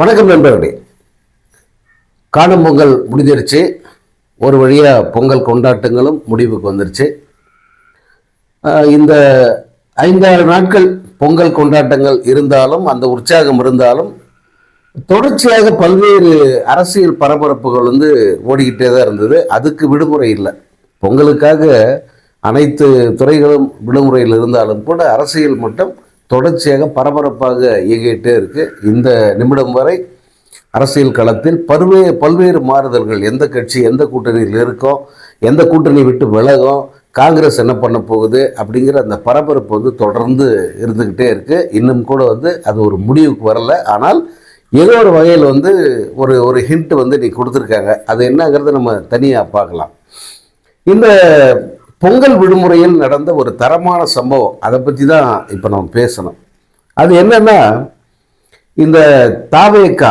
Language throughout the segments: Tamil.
வணக்கம் நண்பர்களே. காணும் பொங்கல் முடிஞ்சிருச்சு. ஒரு வழியாக பொங்கல் கொண்டாட்டங்களும் முடிவுக்கு வந்துருச்சு. இந்த ஐந்தாறு நாட்கள் பொங்கல் கொண்டாட்டங்கள் இருந்தாலும் அந்த உற்சாகம் இருந்தாலும் தொடர்ச்சியாக பல்வேறு அரசியல் பரபரப்புகள் வந்து ஓடிக்கிட்டே தான் இருந்தது. அதுக்கு விடுமுறை இல்லை. பொங்கலுக்காக அனைத்து துறைகளும் விடுமுறையில் இருந்தாலும் கூட அரசியல் மட்டும் தொடர்ச்சியாக பரபரப்பாக இயங்கிட்டே இருக்கு. இந்த நிமிடம் வரை அரசியல் களத்தில் பல்வே பல்வேறு மாறுதல்கள் எந்த கட்சி எந்த கூட்டணியில் இருக்கோ எந்த கூட்டணி விட்டு விலகும் காங்கிரஸ் என்ன பண்ண போகுது அப்படிங்கிற அந்த பரபரப்பு வந்து தொடர்ந்து இருந்துக்கிட்டே இருக்குது இன்னும் கூட வந்து அது ஒரு முடிவுக்கு வரல. ஆனால் ஏதோ ஒரு வகையில் வந்து ஒரு ஒரு ஹிண்ட் வந்து நீ கொடுத்துருக்காங்க. அது என்னங்கிறத நம்ம தனியாக பார்க்கலாம். இந்த பொங்கல் விடுமுறையில் நடந்த ஒரு தரமான சம்பவம் அதை பற்றி தான் இப்போ நம்ம பேசணும். அது என்னென்னா இந்த தாவேக்கா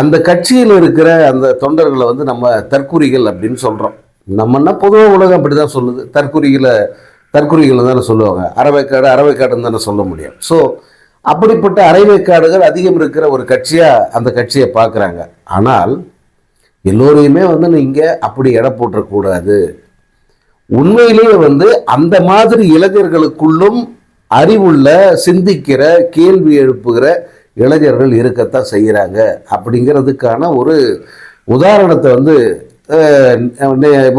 அந்த கட்சியில் இருக்கிற அந்த தொண்டர்களை வந்து நம்ம தற்குறிகள் அப்படின்னு சொல்கிறோம் நம்மன்னா பொதுவாக உலகம் அப்படி தான் சொல்லுது. தற்குறிகளை தற்குறிகளை தானே சொல்லுவாங்க. அறவைக்காடு அறவைக்காடுன்னு தானே சொல்ல முடியும். ஸோ அப்படிப்பட்ட அரைவைக்காடுகள் அதிகம் இருக்கிற ஒரு கட்சியாக அந்த கட்சியை பார்க்குறாங்க. ஆனால் எல்லோரையுமே வந்து நீங்கள் அப்படி எடை போட்டக்கூடாது உண்மையிலேயே வந்து அந்த மாதிரி இளைஞர்களுக்குள்ளும் அறிவுள்ள சிந்திக்கிற கேள்வி எழுப்புகிற இளைஞர்கள் இருக்கத்தான் செய்கிறாங்க அப்படிங்கிறதுக்கான ஒரு உதாரணத்தை வந்து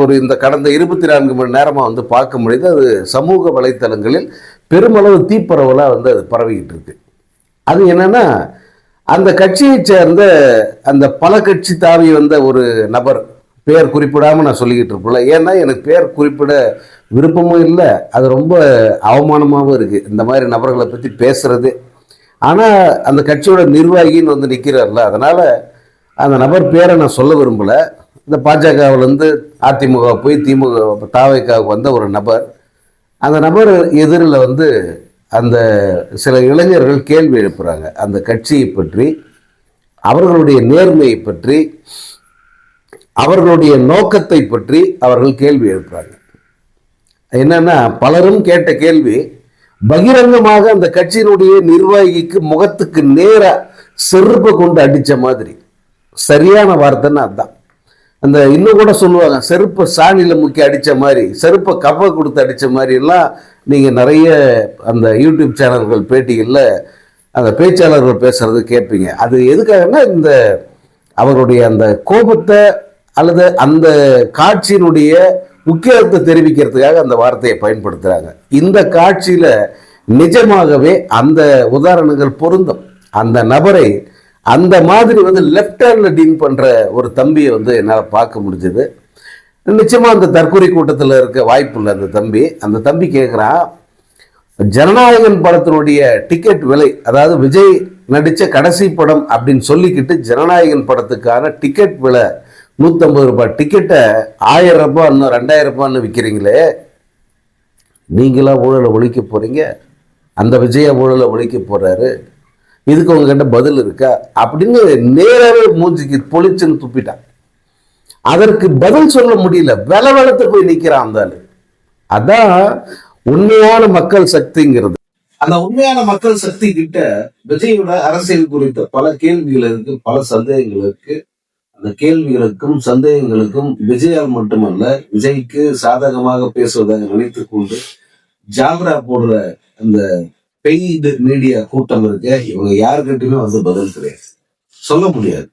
ஒரு இந்த கடந்த இருபத்தி நான்கு மணி நேரமாக வந்து பார்க்க முடியுது. அது சமூக வலைத்தளங்களில் பெருமளவு தீப்பரவலாக வந்து அது பரவிக்கிட்டு இருக்கு. அது என்னென்னா அந்த கட்சியைச் சேர்ந்த அந்த பல கட்சி தாவி வந்த ஒரு நபர் பேர் குறிப்பிடாமல் நான் சொல்லிக்கிட்டு இருப்பேன்ல. ஏன்னா எனக்கு பேர் குறிப்பிட விருப்பமும் இல்லை. அது ரொம்ப அவமானமாகவும் இருக்குது இந்த மாதிரி நபர்களை பற்றி பேசுகிறது ஆனால் அந்த கட்சியோட நிர்வாகின்னு வந்து நிற்கிறார்ல அதனால் அந்த நபர் பேரை நான் சொல்ல விரும்பல. இந்த பாஜகவிலேருந்து அதிமுக போய் திமுக தாவைக்காவுக்கு வந்த ஒரு நபர். அந்த நபர் எதிரில் வந்து அந்த சில இளைஞர்கள் கேள்வி எழுப்புகிறாங்க அந்த கட்சியை பற்றி அவர்களுடைய நேர்மையை பற்றி அவர்களுடைய நோக்கத்தை பற்றி அவர்கள் கேள்வி எழுப்புறாங்க என்னன்னா பலரும் கேட்ட கேள்வி பகிரங்கமாக அந்த கட்சியினுடைய நிர்வாகிக்கு முகத்துக்கு நேர செருப்பை கொண்டு அடித்த மாதிரி. சரியான வார்த்தைன்னு அதுதான் அந்த இன்னும் கூட சொல்லுவாங்க செருப்பை சாணியில் முக்கி அடித்த மாதிரி செருப்பை கப்பை கொடுத்து அடித்த மாதிரி எல்லாம் நீங்கள் நிறைய அந்த யூடியூப் சேனல்கள் பேட்டிகளில் அந்த பேச்சாளர்கள் பேசுறது கேட்பீங்க. அது எதுக்காகன்னா இந்த அவருடைய அந்த கோபத்தை அல்லது அந்த காட்சியினுடைய முக்கியத்துவத்தை தெரிவிக்கிறதுக்காக அந்த வார்த்தையை பயன்படுத்துகிறாங்க இந்த காட்சியில் நிஜமாகவே அந்த உதாரணங்கள் பொருந்தும். அந்த நபரை அந்த மாதிரி வந்து லெஃப்ட் ஹேண்டில் டீல் பண்ணுற ஒரு தம்பியை வந்து என்னால் பார்க்க முடிஞ்சது. நிச்சயமாக அந்த தற்கொலை கூட்டத்தில் இருக்க வாய்ப்பு இல்லை அந்த தம்பி அந்த தம்பி கேட்குறான் ஜனநாயகன் படத்தினுடைய டிக்கெட் விலை அதாவது விஜய் நடித்த கடைசி படம் அப்படின்னு சொல்லிக்கிட்டு ஜனநாயகன் படத்துக்கான டிக்கெட் விலை நூற்றம்பது ரூபாய் டிக்கெட்டை ஆயிரம் ரூபாய் இன்னும் ரெண்டாயிரம் ரூபான்னு விற்கிறீங்களே நீங்களா ஊழலை ஒழிக்க போறீங்க? அந்த விஜயா ஊழலை ஒழிக்க போகிறாரு இதுக்கு உங்ககிட்ட பதில் இருக்கா? அப்படின்னு நேராகவே மூஞ்சிக்கு பொழிச்சுன்னு துப்பிட்டான். அதற்கு பதில் சொல்ல முடியல. வில வளர்த்து போய் நிற்கிறான் அந்த அதான் உண்மையான மக்கள் சக்திங்கிறது. அந்த உண்மையான மக்கள் சக்தி கிட்ட விஜயோட அரசியல் குறித்த பல கேள்விகள் இருக்கு பல சந்தேகங்கள் இருக்கு. அந்த கேள்விகளுக்கும் சந்தேகங்களுக்கும் விஜயால் மட்டுமல்ல விஜய்க்கு சாதகமாக பேசுவதாக நினைத்து கொண்டு ஜாவ்ரா போடுற அந்த பெய்டு மீடியா கூட்டம் இருக்க இவங்க யாருக்கிட்டுமே வந்து பதில் கிடையாது. சொல்ல முடியாது.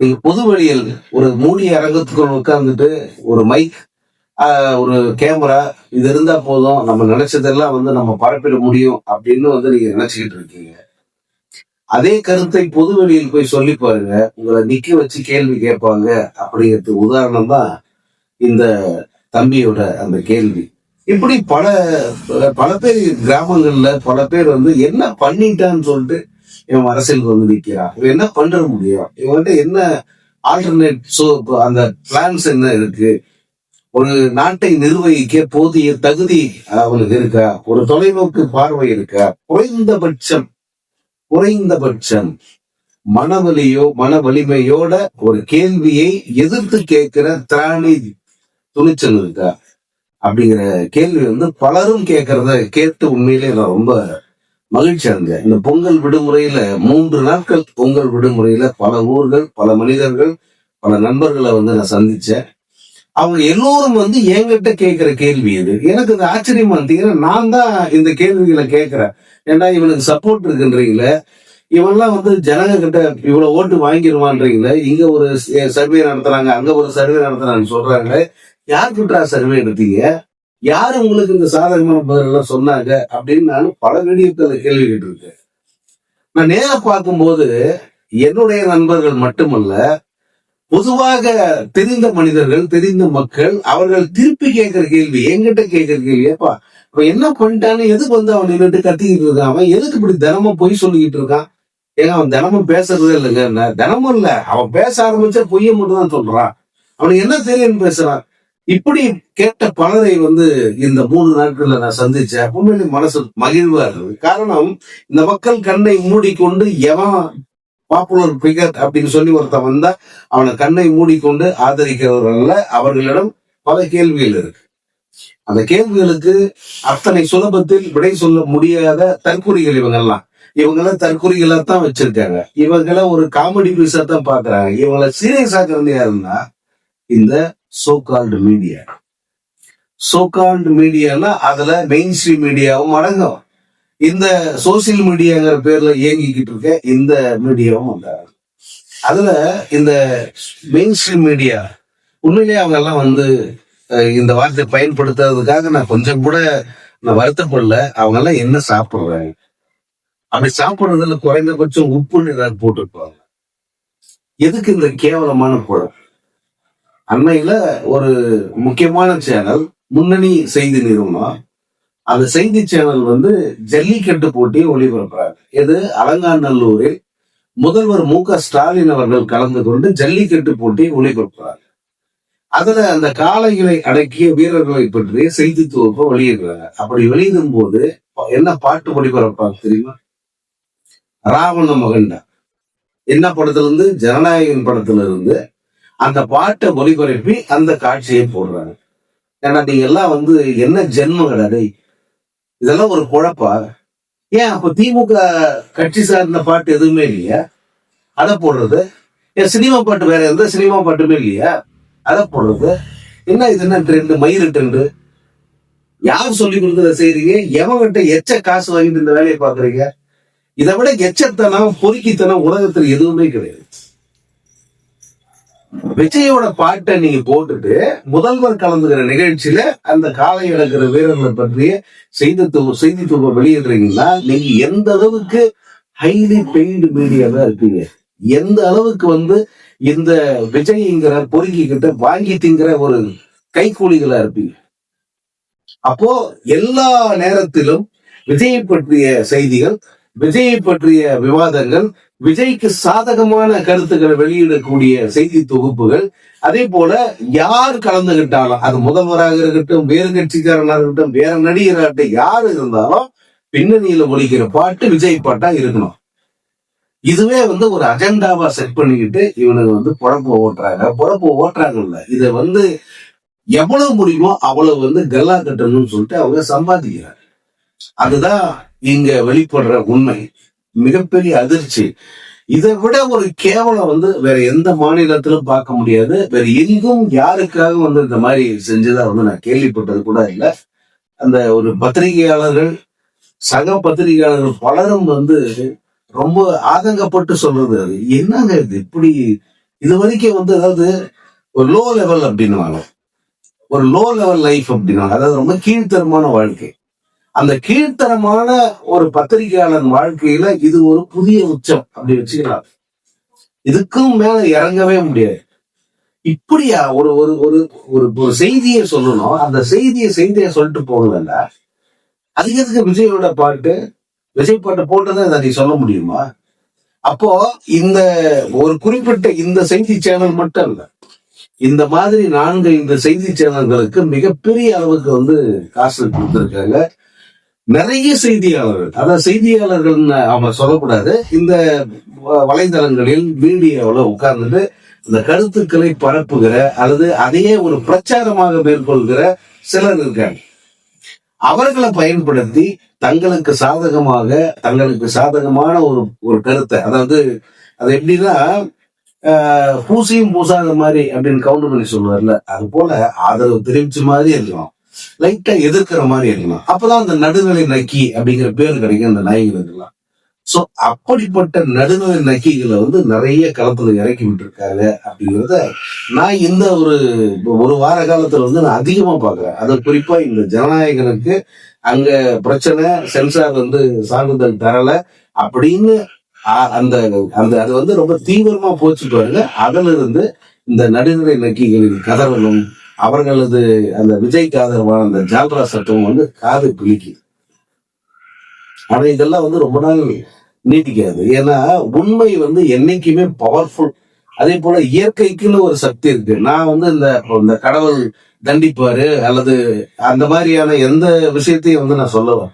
நீங்க பொது வழியில் ஒரு மூடிய அரங்கத்துக்குள் உட்கார்ந்துட்டு ஒரு மைக் ஒரு கேமரா இது இருந்தா போதும். நம்ம நினைச்சதெல்லாம் வந்து நம்ம பரப்பிட முடியும் அப்படின்னு வந்து நீங்க நினைச்சுக்கிட்டு இருக்கீங்க. அதே கருத்தை பொதுவெளியில் போய் சொல்லி பாருங்க. உங்களை நிக்க வச்சு கேள்வி கேட்பாங்க அப்படிங்கிறது உதாரணம் தான் இந்த தம்பியோட அந்த கேள்வி. இப்படி பல பல பேர் கிராமங்கள்ல பல பேர் வந்து என்ன பண்ணிட்டான்னு சொல்லிட்டு இவன் அரசியலுக்கு வந்து நிற்கிறான் இவன் என்ன பண்ற முடியும்? இவன்கிட்ட என்ன ஆல்டர்னேட் சோ அந்த பிளான்ஸ் என்ன இருக்கு? ஒரு நாட்டை நிர்வகிக்க போதிய தகுதி அவனுக்கு இருக்கா? ஒரு தொலைநோக்கு பார்வை இருக்கா? குறைந்தபட்சம் குறைந்தபட்சம் மனவலியோ மன வலிமையோட ஒரு கேள்வியை எதிர்த்து கேட்கிற திராணி துணிச்சல் இருக்கா? அப்படிங்கிற கேள்வி வந்து பலரும் கேட்கறத கேட்டு உண்மையிலே நான் ரொம்ப மகிழ்ச்சி அடைஞ்சேன் இந்த பொங்கல் விடுமுறையில மூன்று நாட்கள் பொங்கல் விடுமுறையில பல ஊர்கள் பல மனிதர்கள் பல நண்பர்களை வந்து நான் சந்திச்சேன். அவங்க எல்லோரும் வந்து என்கிட்ட கேட்கிற கேள்வி இது. எனக்கு இது ஆச்சரியமா இருந்தீங்கன்னா நான் தான் இந்த கேள்விகளை கேட்கிறேன். ஏன்னா இவனுக்கு சப்போர்ட் இருக்குன்றீங்களே? இவெல்லாம் வந்து ஜனங்க கிட்ட இவ்வளவு ஓட்டு வாங்கிடுவான்றீங்களே? இங்க ஒரு சர்வே நடத்துறாங்க அங்க ஒரு சர்வே நடத்துறாங்கன்னு சொல்றாங்க யார்கிட்ட சர்வே எடுத்தீங்க? யாரு உங்களுக்கு இந்த சாதகமான பதிலெல்லாம் சொன்னாங்க? அப்படின்னு நான் பல வீடியோக்கள் கேள்வி கேட்டிருக்கேன். நான் நேரம் பார்க்கும்போது என்னுடைய நண்பர்கள் மட்டுமல்ல பொதுவாக தெரிந்த மனிதர்கள் தெரிந்த மக்கள் அவர்கள் திருப்பி கேட்கிற கேள்வி என்கிட்ட கேட்கிற கேள்வி ஏப்பா என்ன பண்ணிட்டான்னு எதுக்கு வந்து அவன் நின்றுட்டு கத்திக்கிட்டு இருக்கான்? அவன் எதுக்கு இப்படி தினமும் பொய் சொல்லிக்கிட்டு இருக்கான்? ஏங்க அவன் தினமும் பேசுறதே இல்லைங்க தினமும் இல்ல அவன் பேச ஆரம்பிச்சா பொய்ய மட்டும் தான் சொல்றான். அவனுக்கு என்ன தெரியும்னு பேசுறான்? இப்படி கேட்ட பலரை வந்து இந்த மூணு நாட்கள்ல நான் சந்திச்சேன். உண்மையிலே மனசு மகிழ்வா இருந்தது. காரணம் இந்த மக்கள் கண்ணை மூடிக்கொண்டு எவன் பாப்புலர் பிகர் அப்படின்னு சொல்லி ஒருத்தன் வந்தா அவனை கண்ணை மூடிக்கொண்டு ஆதரிக்கிறவர்கள அவர்களிடம் பல கேள்விகள் இருக்கு. அந்த கேள்விகளுக்கு அத்தனை சுலபத்தில் விடை சொல்ல முடியாத தற்கொலைகள் இவங்கெல்லாம். இவங்கெல்லாம் தற்கொலைகளா தான் வச்சிருக்காங்க. இவங்கள ஒரு காமெடி பீஸா தான் பாக்குறாங்க இவங்களை சீரியஸ் ஆக்குறது யாருன்னா இந்த so called media so called மீடியானா அதுல மெயின் ஸ்ட்ரீம் மீடியாவும் அடங்கும். இந்த சோசியல் மீடியாங்கிற பேர்ல இயங்கிக்கிட்டு இருக்க இந்த மீடியாவும் வந்தாங்க அதுல இந்த மெயின் ஸ்ட்ரீம் மீடியா உண்மையிலேயே அவங்க எல்லாம் வந்து இந்த வார்த்தையை பயன்படுத்துறதுக்காக நான் கொஞ்சம் கூட நான் வருத்தப்படல. அவங்க எல்லாம் என்ன சாப்பிடுறாங்க? அப்படி சாப்பிடுறதுல குறைந்தபட்சம் உப்புன்னு ஏதாவது போட்டுருப்பாங்க. எதுக்கு இந்த கேவலமான குழப்பம் அண்மையில ஒரு முக்கியமான சேனல் முன்னணி செய்தி நிறுவனம் அந்த செய்தி சேனல் வந்து ஜல்லிக்கட்டு போட்டி ஒளிபரப்புறாங்க. இது அலங்காநல்லூரில் முதல்வர் மு க ஸ்டாலின் அவர்கள் கலந்து கொண்டு ஜல்லிக்கட்டு போட்டி ஒளிபரப்புறாங்க. அதுல அந்த காளைகளை அடக்கிய வீரர்களை பற்றிய செய்தி தொகுப்பை வெளியிடுறாங்க. அப்படி வெளியிடும் போது என்ன பாட்டு ஒளிபரப்பாங்க தெரியுமா? ராவண மகண்டா. என்ன படத்துல இருந்து ஜனநாயகன் படத்துல இருந்து அந்த பாட்டை ஒளிபரப்பி அந்த காட்சியை போடுறாங்க. ஏன்னா நீங்க எல்லாம் வந்து என்ன ஜென்மம் கிடையாது இதெல்லாம் ஒரு குழப்பா ஏன் அப்ப திமுக கட்சி சார்ந்த பாட்டு எதுவுமே இல்லையா? அதை போடுறது. ஏன் சினிமா பாட்டு வேற எந்த சினிமா பாட்டுமே இல்லையா? அதை போடுறது. என்ன இது என்ன ட்ரெண்டு மயிறு ட்ரெண்டு யார் சொல்லி கொடுத்ததை செய்றீங்க? எவன்கிட்ட எச்ச காசு வாங்கிட்டு இந்த வேலையை பாக்குறீங்க இதை விட எச்சத்தனம் பொறுக்கித்தனம் உலகத்துல எதுவுமே கிடையாது. விஜயோட பாட்டை நீங்க போட்டுட்டு முதல்வர் கலந்துக்கிற நிகழ்ச்சியில அந்த காலை இழக்கிற வீரர்களை பற்றிய செய்தி செய்தி தொகுப்பை வெளியிடுறீங்கன்னா நீங்க எந்த அளவுக்கு ஹைலி பெய்டு மீடியாவா இருப்பீங்க எந்த அளவுக்கு வந்து இந்த விஜய்ங்கிற பொறுக்கி கிட்ட வாங்கி திங்கிற ஒரு கைக்கூலிகளா இருப்பீங்க? அப்போ எல்லா நேரத்திலும் விஜயை பற்றிய செய்திகள் விஜயை பற்றிய விவாதங்கள் விஜய்க்கு சாதகமான கருத்துக்களை வெளியிடக்கூடிய செய்தி தொகுப்புகள். அதே போல யார் கலந்துகிட்டாலும் அது முதல்வராக இருக்கட்டும் வேறு கட்சிக்காரனாக இருக்கட்டும் வேற நடிகராகட்டும் யார் இருந்தாலும் பின்னணியில ஒழிக்கிற பாட்டு விஜய் பாட்டா இருக்கணும். இதுவே வந்து ஒரு அஜெண்டாவா செட் பண்ணிக்கிட்டு இவனுக்கு வந்து புழப்பு ஓட்டுறாங்க. புழப்பு ஓட்டுறாங்கல்ல. இதை வந்து எவ்வளவு முடியுமோ அவ்வளவு வந்து கல்லா கட்டணும்னு சொல்லிட்டு அவங்க சம்பாதிக்கிறாங்க. அதுதான் இங்க வெளிப்படுற உண்மை. மிகப்பெரிய அதிர்ச்சி. இதை விட ஒரு கேவலம் வந்து வேற எந்த மாநிலத்திலும் பார்க்க முடியாது. வேற எங்கும் யாருக்காக வந்து இந்த மாதிரி செஞ்சதா வந்து நான் கேள்விப்பட்டது கூட இல்லை. அந்த ஒரு பத்திரிகையாளர்கள் சக பத்திரிகையாளர்கள் பலரும் வந்து ரொம்ப ஆதங்கப்பட்டு சொல்றது அது. என்னங்க இது? இப்படி இது வரைக்கும் வந்து அதாவது ஒரு லோ லெவல் அப்படின்னு ஒரு லோ லெவல் லைஃப் அப்படின்னா அதாவது ரொம்ப கீழ்த்தரமான வாழ்க்கை. அந்த கீழ்த்தரமான ஒரு பத்திரிகையாளன் வாழ்க்கையில இது ஒரு புதிய உச்சம் அப்படி வச்சுக்கலாம். இதுக்கும் மேல இறங்கவே முடியாது. இப்படியா ஒரு ஒரு ஒரு ஒரு ஒரு செய்தியை சொல்லணும். அந்த செய்தியை செய்தியை சொல்லிட்டு போகலல்ல அதுக்கு எதுக்கு விஜயோட பாட்டு? விஜய் பாட்டு போட்டுதான் இதை நீ சொல்ல முடியுமா? அப்போ இந்த ஒரு குறிப்பிட்ட இந்த செய்தி சேனல் மட்டும் இல்ல. இந்த மாதிரி நான்கு இந்த செய்தி சேனல்களுக்கு மிகப்பெரிய அளவுக்கு வந்து காசு கொடுத்திருக்காங்க. நிறைய செய்தியாளர்கள் அதாவது செய்தியாளர்கள் அவங்க சொல்லக்கூடாது. இந்த வலைதளங்களில் மீடியாவில் உட்கார்ந்துட்டு இந்த கருத்துக்களை பரப்புகிற அல்லது அதையே ஒரு பிரச்சாரமாக மேற்கொள்கிற சிலர் இருக்காங்க. அவர்களை பயன்படுத்தி தங்களுக்கு சாதகமாக தங்களுக்கு சாதகமான ஒரு ஒரு கருத்தை அதாவது அது எப்படின்னா ஆஹ், பூசியும் பூசாத மாதிரி அப்படின்னு கவுண்டர் பண்ணி சொல்லுவார்ல அது போல ஆதரவு தெரிவிச்ச மாதிரி இருக்கும் லைட்டா எதிர்க்கிற மாதிரி இருக்கணும் அப்பதான் அந்த நடுநிலை நக்கி அப்படிங்கிற பேர் கிடைக்கும் அந்த நாய்களுக்கெல்லாம் சோ அப்படிப்பட்ட நடுநிலை நக்கிகளை வந்து நிறைய களத்துல இறக்கி விட்டுருக்காங்க அப்படிங்கிறத நான் இந்த ஒரு ஒரு வார காலத்துல வந்து நான் அதிகமா பாக்குறேன். அது குறிப்பா இந்த ஜனநாயகனுக்கு அங்க பிரச்சனை சென்சார் வந்து சான்றிதழ் தரல அப்படின்னு அந்த அந்த அது வந்து ரொம்ப தீவிரமா போச்சு பாருங்க. அதுல இருந்து இந்த நடுநிலை நக்கிகளின் கதறலும் அவர்களது அந்த விஜய்க்கு ஆதரவான அந்த ஜால்ரா சட்டம் வந்து காது பிடிக்குது ஆனா இதெல்லாம் வந்து ரொம்ப நாள் நீட்டிக்காது. ஏன்னா உண்மை வந்து என்னைக்குமே பவர்ஃபுல் அதே போல இயற்கைக்குன்னு ஒரு சக்தி இருக்கு. நான் வந்து இந்த இந்த கடவுள் தண்டிப்பாரு அல்லது அந்த மாதிரியான எந்த விஷயத்தையும் வந்து நான் சொல்லுவேன்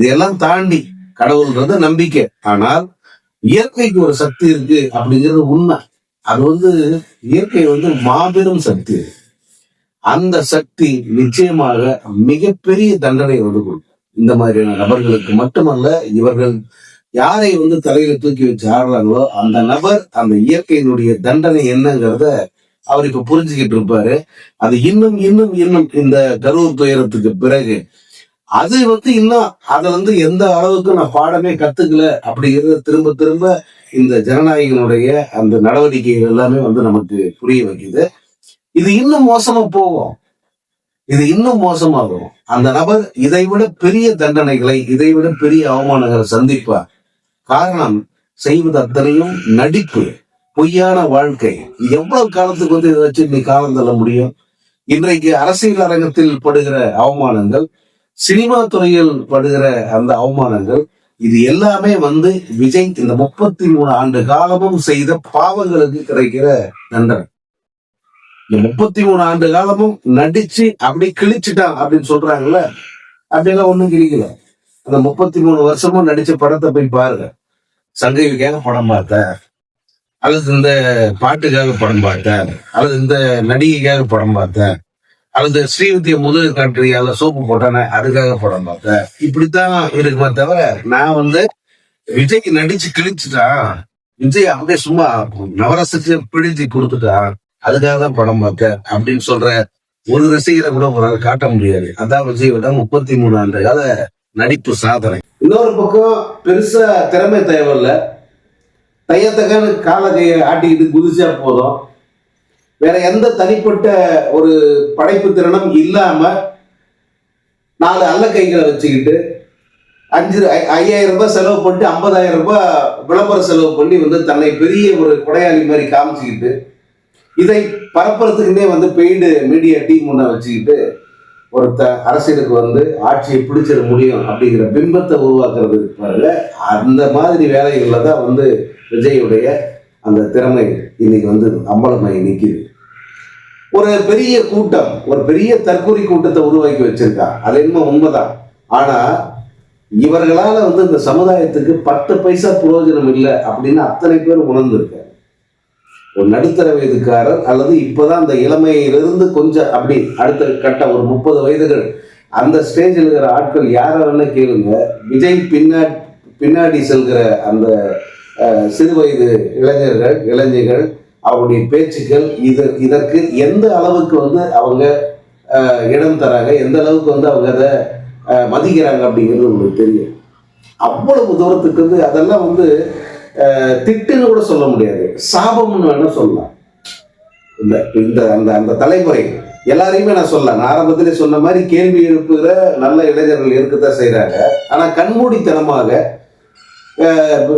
இதெல்லாம் தாண்டி கடவுள்ன்றது நம்பிக்கை. ஆனால் இயற்கைக்கு ஒரு சக்தி இருக்கு அப்படிங்கிறது உண்மை. அது வந்து இயற்கை வந்து மாபெரும் சக்தி அந்த சக்தி நிச்சயமாக மிகப்பெரிய தண்டனை வந்து கொடுக்கும். இந்த மாதிரியான நபர்களுக்கு மட்டுமல்ல இவர்கள் யாரை வந்து தலையில தூக்கி வச்சு ஆடுறாங்களோ அந்த நபர் அந்த இயற்கையினுடைய தண்டனை என்னங்கிறத அவர் இப்ப புரிஞ்சுக்கிட்டு இருப்பாரு. அது இன்னும் இன்னும் இன்னும் இந்த கரூர் துயரத்துக்கு பிறகு அது வந்து இன்னும் அதை வந்து எந்த அளவுக்கு நான் பாடமே கத்துக்கல அப்படிங்கிறத திரும்ப திரும்ப இந்த ஜனநாயகனுடைய அந்த நடவடிக்கைகள் எல்லாமே வந்து நமக்கு புரிய வைக்குது. இது இன்னும் மோசமா போகும். இது இன்னும் மோசமாகும் அந்த நபர் இதை விட பெரிய தண்டனைகளை இதை விட பெரிய அவமானங்களை சந்திப்பார். காரணம் செய்வது அத்தனையும் நடிப்பு பொய்யான வாழ்க்கை. எவ்வளவு காலத்துக்கு வந்து இதை வச்சு நீ காலம் தள்ள முடியும்? இன்றைக்கு அரசியல் அரங்கத்தில் படுகிற அவமானங்கள் சினிமா துறையில் படுகிற அந்த அவமானங்கள் இது எல்லாமே வந்து விஜய் இந்த முப்பத்தி மூணு ஆண்டு காலமும் செய்த பாவங்களுக்கு கிடைக்கிற தண்டனை. இந்த முப்பத்தி மூணு ஆண்டு காலமும் நடிச்சு அப்படி கிழிச்சிட்டான் அப்படின்னு சொல்றாங்கல்ல? அப்படியெல்லாம் ஒண்ணும் கிழிக்கல. அந்த முப்பத்தி மூணு வருஷமும் நடிச்ச படத்தை போய் பாருங்க. சங்கவிக்காக படம் பார்த்தேன். அல்லது இந்த பாட்டுக்காக படம் பார்த்தேன். அல்லது இந்த நடிகைக்காக படம் பார்த்தேன். அல்லது ஸ்ரீவித்திய முதல் காட்டுறியால சோப்பு போட்டானே அதுக்காக படம் பார்த்தேன். இப்படித்தான் இருக்குமே தவிர நான் வந்து விஜய்க்கு நடிச்சு கிழிச்சுட்டான். விஜய் அப்படியே சும்மா நவரசத்தை பிழிஞ்சு கொடுத்துட்டான். அதுக்காக தான் படம் பார்த்தேன் அப்படின்னு சொல்ற ஒரு ரசிகரை கூட ஒரு காட்ட முடியாது. அதான் விஜயோட முப்பத்தி மூணு ஆண்டு கால நடிப்பு சாதனை. இன்னொரு பக்கம் பெருசா திறமை தேவையில்ல. தையத்தக்கான கால கையை ஆட்டிக்கிட்டு குதிச்சா போதும். வேற எந்த தனிப்பட்ட ஒரு படைப்பு திறனும் இல்லாம நாலு அல்ல கைகளை வச்சுக்கிட்டு அஞ்சு ஐயாயிரம் ரூபாய் செலவு பண்ணிட்டு ஐம்பதாயிரம் ரூபாய் விளம்பர செலவு பண்ணி வந்து தன்னை பெரிய ஒரு கொடையாளி மாதிரி காமிச்சுக்கிட்டு இதை பரப்புறதுக்குன்னே வந்து பெய்டு மீடியா டீம் ஒன்றை வச்சுக்கிட்டு ஒருத்த அரசியலுக்கு வந்து ஆட்சியை பிடிச்சிட முடியும் அப்படிங்கிற பிம்பத்தை உருவாக்குறது பாருங்க. அந்த மாதிரி வேலைகளில் தான் வந்து விஜயுடைய அந்த திறமை இன்னைக்கு வந்து அம்பலமாகி நிற்கிது ஒரு பெரிய கூட்டம் ஒரு பெரிய தற்கொலை கூட்டத்தை உருவாக்கி வச்சிருக்கா. அது என்னமோ உண்மைதான். ஆனால் இவர்களால் வந்து இந்த சமுதாயத்துக்கு பத்து பைசா பிரயோஜனம் இல்லை அப்படின்னு அத்தனை பேர் உணர்ந்திருக்காங்க. ஒரு நடுத்தர வயதுக்காரர் அல்லது இப்போதான் அந்த இளமையிலிருந்து கொஞ்சம் அப்படி அடுத்த கட்ட ஒரு முப்பது வயதுகள் அந்த ஸ்டேஜில் இருக்கிற ஆட்கள் யாரை வேணா கேளுங்க. விஜய் பின்னா பின்னாடி செல்கிற அந்த சிறு வயது இளைஞர்கள் இளைஞர்கள் அவருடைய பேச்சுக்கள் இது இதற்கு எந்த அளவுக்கு வந்து அவங்க இடம் தராங்க எந்த அளவுக்கு வந்து அவங்க அதை மதிக்கிறாங்க அப்படிங்கிறது உங்களுக்கு தெரியும். அவ்வளவு தூரத்துக்கு வந்து அதெல்லாம் வந்து திட்டுன்னு கூட சொல்ல முடியாது. சாபம்னு வேணும் சொல்லலாம். இந்த இந்த அந்த அந்த தலைமுறை. எல்லாரையுமே நான் சொல்ல நான் ஆரம்பத்திலே சொன்ன மாதிரி கேள்வி எழுப்புகிற நல்ல இளைஞர்கள் இருக்கத்தான் செய்கிறாங்க ஆனால் கண்மூடித்தனமாக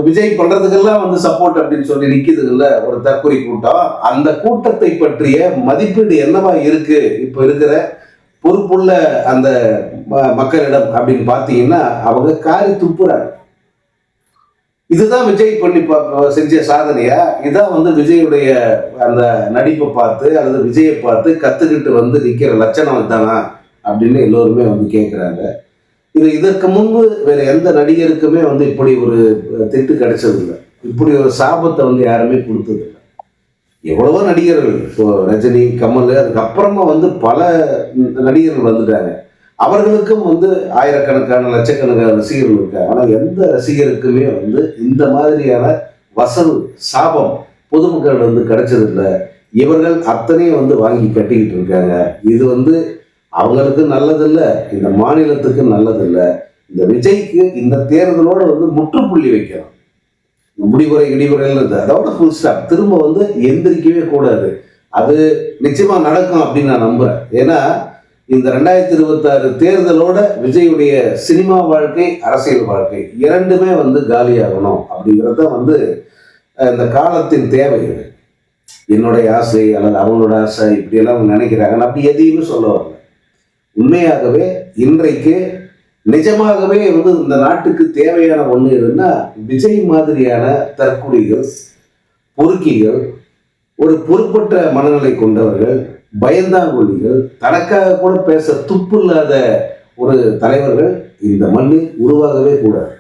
விஜய் பண்ணுறதுக்கெல்லாம் வந்து சப்போர்ட் அப்படின்னு சொல்லி நிக்குதுங்கல்ல ஒரு தற்கொலை கூட்டம். அந்த கூட்டத்தை பற்றிய மதிப்பீடு என்னவா இருக்கு? இப்போ இருக்கிற பொறுப்புள்ள அந்த ம- மக்களிடம் அப்படின்னு பார்த்தீங்கன்னா அவங்க காரி துப்புறாங்க. இதுதான் விஜய் பண்ணி செஞ்ச சாதனையா? இதான் வந்து விஜயுடைய அந்த நடிப்பை பார்த்து அல்லது விஜயை பார்த்து கத்துக்கிட்டு வந்து நிற்கிற லட்சணம் தானா அப்படின்னு எல்லோருமே வந்து கேட்குறாங்க இது இதற்கு முன்பு வேற எந்த நடிகருக்குமே வந்து இப்படி ஒரு திட்டு கிடைச்சதில்லை. இப்படி ஒரு சாபத்தை வந்து யாருமே கொடுத்ததில்லை. எவ்வளவோ நடிகர்கள் இப்போ ரஜினி கமல் அதுக்கப்புறமா வந்து பல நடிகர்கள் வந்துட்டாங்க. அவர்களுக்கும் வந்து ஆயிரக்கணக்கான லட்சக்கணக்கான ரசிகர்கள் இருக்காங்க. ஆனால் எந்த ரசிகருக்குமே வந்து இந்த மாதிரியான வசல் சாபம் பொதுமக்கள் வந்து கிடைச்சதில்லை. இவர்கள் அத்தனையும் வந்து வாங்கி கட்டிக்கிட்டு இருக்காங்க. இது வந்து அவங்களுக்கு நல்லதில்லை இந்த மாநிலத்துக்கு நல்லதில்லை. இந்த விஜய்க்கு இந்த தேர்தலோடு வந்து முற்றுப்புள்ளி வைக்கணும். இந்த முடிவுரை இடிவுரைன்றது அதோட ஃபுல் ஸ்டாப் திரும்ப வந்து எந்திரிக்கவே கூடாது. அது நிச்சயமாக நடக்கும் அப்படின்னு நான் நம்புகிறேன் ஏன்னா இந்த ரெண்டாயிரத்தி இருபத்தாறு தேர்தலோட விஜயுடைய சினிமா வாழ்க்கை அரசியல் வாழ்க்கை இரண்டுமே வந்து காலியாகணும் அப்படிங்கிறது தான் வந்து இந்த காலத்தின் தேவை என்னுடைய ஆசை அல்லது அவங்களோட ஆசை இப்படியெல்லாம் அவங்க நினைக்கிறாங்க. அப்படி எதையுமே சொல்ல வரல. உண்மையாகவே இன்றைக்கு நிஜமாகவே வந்து இந்த நாட்டுக்கு தேவையான ஒன்று எதுன்னா விஜய் மாதிரியான தற்குறிகள் பொறுக்கிகள் ஒரு பொறுப்பற்ற மனநிலை கொண்டவர்கள் பயந்தாங்கொல்லிகள் தனக்காக கூட பேச துப்பு இல்லாத ஒரு தலைவர்கள் இந்த மண்ணில் உருவாகவே கூடாது.